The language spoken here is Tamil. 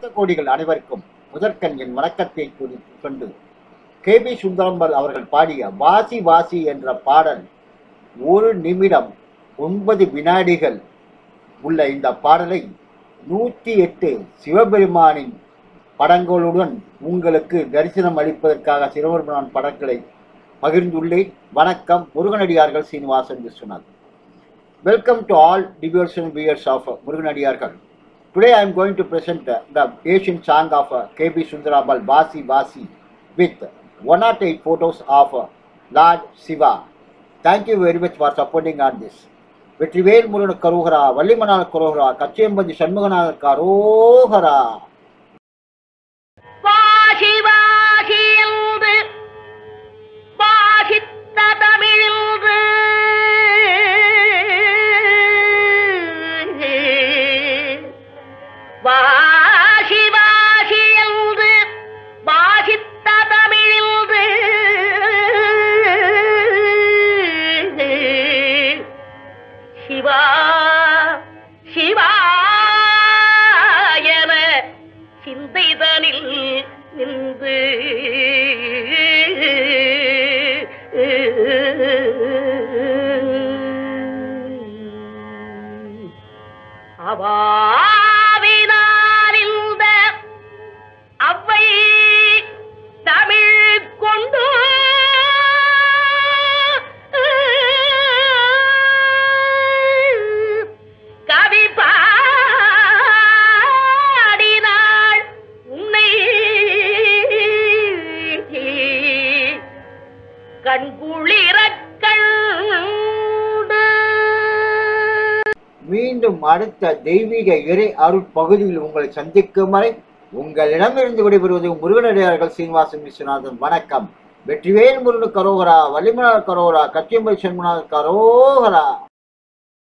பக்த கோடிகள் அனைவருக்கும் முதற்கண் என் வணக்கத்தை குறித்து கொண்டு கே பி சுந்தரம்பல் அவர்கள் பாடிய வாசி வாசி என்ற பாடல் ஒரு நிமிடம் ஒன்பது வினாடிகள் உள்ள இந்த பாடலை நூற்றி எட்டு சிவபெருமானின் படங்களுடன் உங்களுக்கு தரிசனம் அளிப்பதற்காக சிவபெருமான் படங்களை பகிர்ந்துள்ளேன். வணக்கம். முருகனடியார்கள் Srinivasan Viswanath welcome to all devotion viewers of முருகனடியார்கள் Today I am going to present uh, the Asian song of uh, KB Sundarabal Vasi Vasi with 108 photos of uh, Lord Shiva. Thank you very much for supporting on this. Vetrivel Murugan கரோகரா வள்ளிமணால் கரோகரா கச்சியம்பதி Shanmuganathar கரோகரா வாசி வாசி என்று வாசித்த தமிழின்று சிவா சிவாயன சிந்தைதனில் நின்று. அவா மீண்டும் அடுத்த தெய்வீக இறை அருட்பகுதியில் உங்களை சந்திக்கும் வரை உங்களிடமிருந்து விடைபெறுவது முருகனடியார்கள் சீனிவாசன் விஸ்வநாதன். வணக்கம். வெற்றிவேல் முருகன் கரோகரா வள்ளிமலர் கரோகரா கச்சியம்பை சண்முகநாதன் கரோகரா.